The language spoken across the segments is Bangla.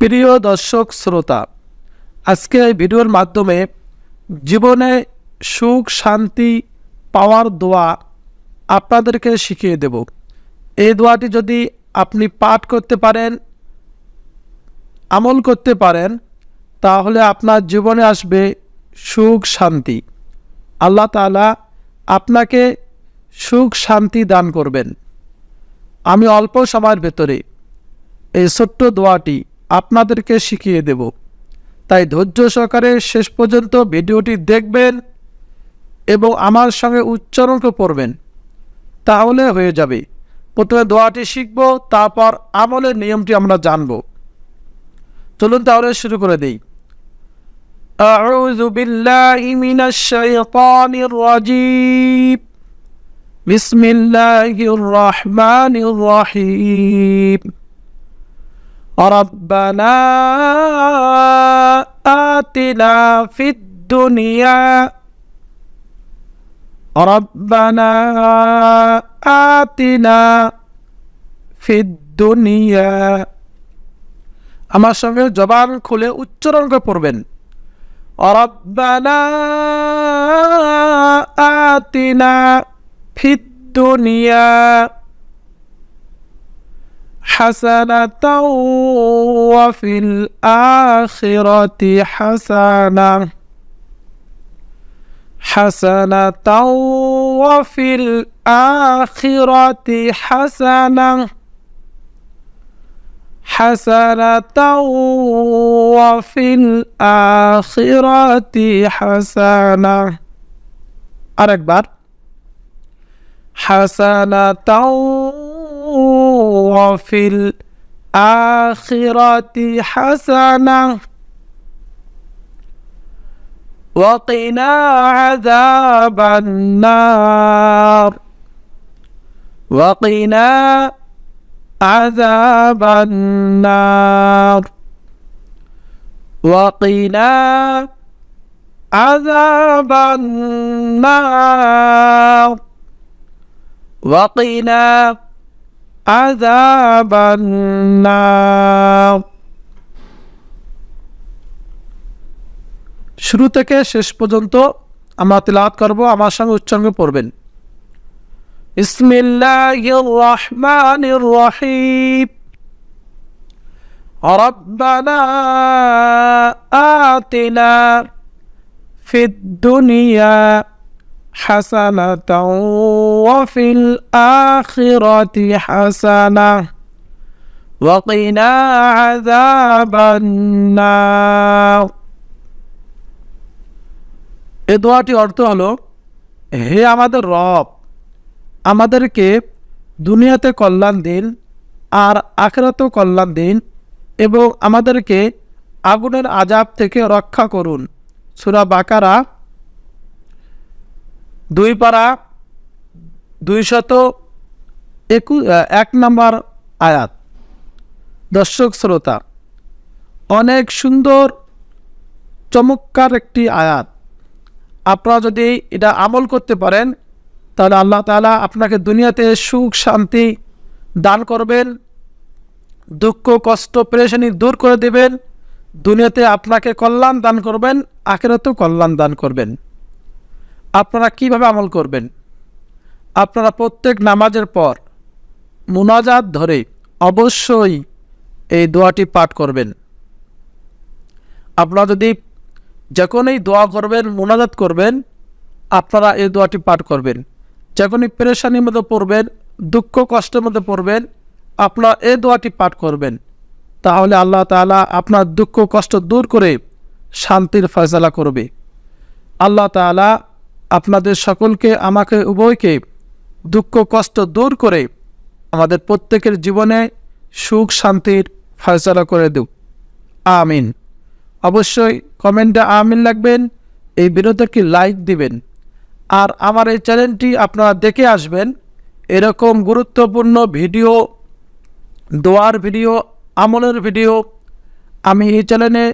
প্রিয় দর্শক, শ্রোতা, আজকে এই ভিডিওর মাধ্যমে জীবনে সুখ, শান্তি পাওয়ার দোয়া আপনাদেরকে শিখিয়ে দেব। এই দোয়াটি যদি আপনি পাঠ করতে পারেন, আমল করতে পারেন, তাহলে আপনার জীবনে আসবে সুখ, শান্তি। আল্লাহ তাআলা আপনাকে সুখ, শান্তি দান করবেন। আমি অল্প সময়ের ভেতরে এই ছোট্ট দোয়াটি আপনাদেরকে শিখিয়ে দেব তাই ধৈর্য সহকারে শেষ পর্যন্ত ভিডিওটি দেখবেন এবং আমার সঙ্গে উচ্চারণ করে পড়বেন তাহলে হয়ে যাবে প্রথমে দোয়াটি শিখব তারপর আমলের নিয়মটি আমরা জানব চলুন তাহলে শুরু করে দিই أعوذ بالله من الشيطان الرجيم بسم الله الرحمن الرحيم ربنا آتنا في الدنيا ربنا آتنا في الدنيا আমার সঙ্গে জবান খুলে উচ্চারণ করে পড়বেন ربنا آتنا في الدنيا حسنة وفي الآخرة حسنة. حسنة وفي الآخرة حسنة. حسنة وفي الآخرة حسنة. أركبر. حسنة وفي الآخرة حسنة. وقنا عذاب النار. وقنا عذاب النار. وقنا عذاب النار. وقنا عذاب النار শুরু থেকে শেষ পর্যন্ত আমরা তেলাওয়াত করব আমার সঙ্গে উচ্চারণ পড়বেন بسم الله الرحمن الرحيم ربنا آتنا في الدنيا حسنة وفي الآخرة حسنة وقنا عذاب النار এ দোয়াটি অর্থ হলো হে আমাদের রব আমাদেরকে দুনিয়াতে কল্যাণ দিন আর আখেরাতেও কল্যাণ দিন এবং আমাদেরকে আগুনের আজাব থেকে রক্ষা করুন সুরা বাকারা দুই পারা দুইশত একু এক নম্বর আয়াত। দর্শক, শ্রোতা, অনেক সুন্দর, চমৎকার একটি আয়াত। আপনারা যদি এটা আমল করতে পারেন, তাহলে আল্লাহ তালা আপনাকে দুনিয়াতে সুখ, শান্তি দান করবেন, দুঃখ, কষ্ট, পেরেশানি দূর করে দেবেন, দুনিয়াতে আপনাকে কল্যাণ দান করবেন, আখেরাতেও কল্যাণ দান করবেন। আপনারা কীভাবে আমল করবেন? আপনারা প্রত্যেক নামাজের পর মুনাজাত ধরে অবশ্যই এই দোয়াটি পাঠ করবেন। আপনারা যদি যখনই দোয়া করবেন, মোনাজাত করবেন, আপনারা এই দোয়াটি পাঠ করবেন। যখনই পেরেশানির মধ্যে পড়বেন, দুঃখ কষ্টের মধ্যে পড়বেন, আপনারা এই দোয়াটি পাঠ করবেন। তাহলে আল্লাহ তাআলা আপনার দুঃখ কষ্ট দূর করে শান্তির ফয়সালা করবে। আল্লাহ তাআলা আপনাদের সকলকে আমাকে উভয়কে দুঃখ, কষ্ট দূর করে আমাদের প্রত্যেকের জীবনে সুখ শান্তির ফয়সালা করে দেব আমিন। অবশ্যই কমেন্টে আমিন লাগবেন, এই ভিডিওটাকে লাইক দিবেন। আর আমার এই চ্যানেলটি আপনারা দেখে আসবেন, এরকম গুরুত্বপূর্ণ ভিডিও, দোয়ার ভিডিও, আমলের ভিডিও আমি এই চ্যানেলে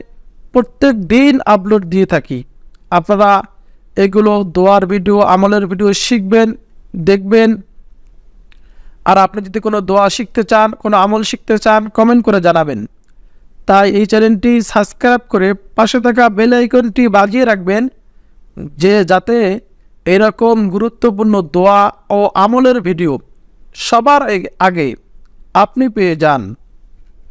প্রত্যেক দিন আপলোড দিয়ে থাকি। আপনারা এগুলো দোয়ার ভিডিও, আমলের ভিডিও শিখবেন, দেখবেন। আর আপনি যদি কোনো দোয়া শিখতে চান, কোনো আমল শিখতে চান কমেন্ট করে জানাবেন। তাই এই চ্যানেলটি সাবস্ক্রাইব করে পাশে থাকা বেল আইকনটি বাজিয়ে রাখবেন, যে যাতে এরকম গুরুত্বপূর্ণ দোয়া ও আমলের ভিডিও সবার আগে আপনি পেয়ে যান।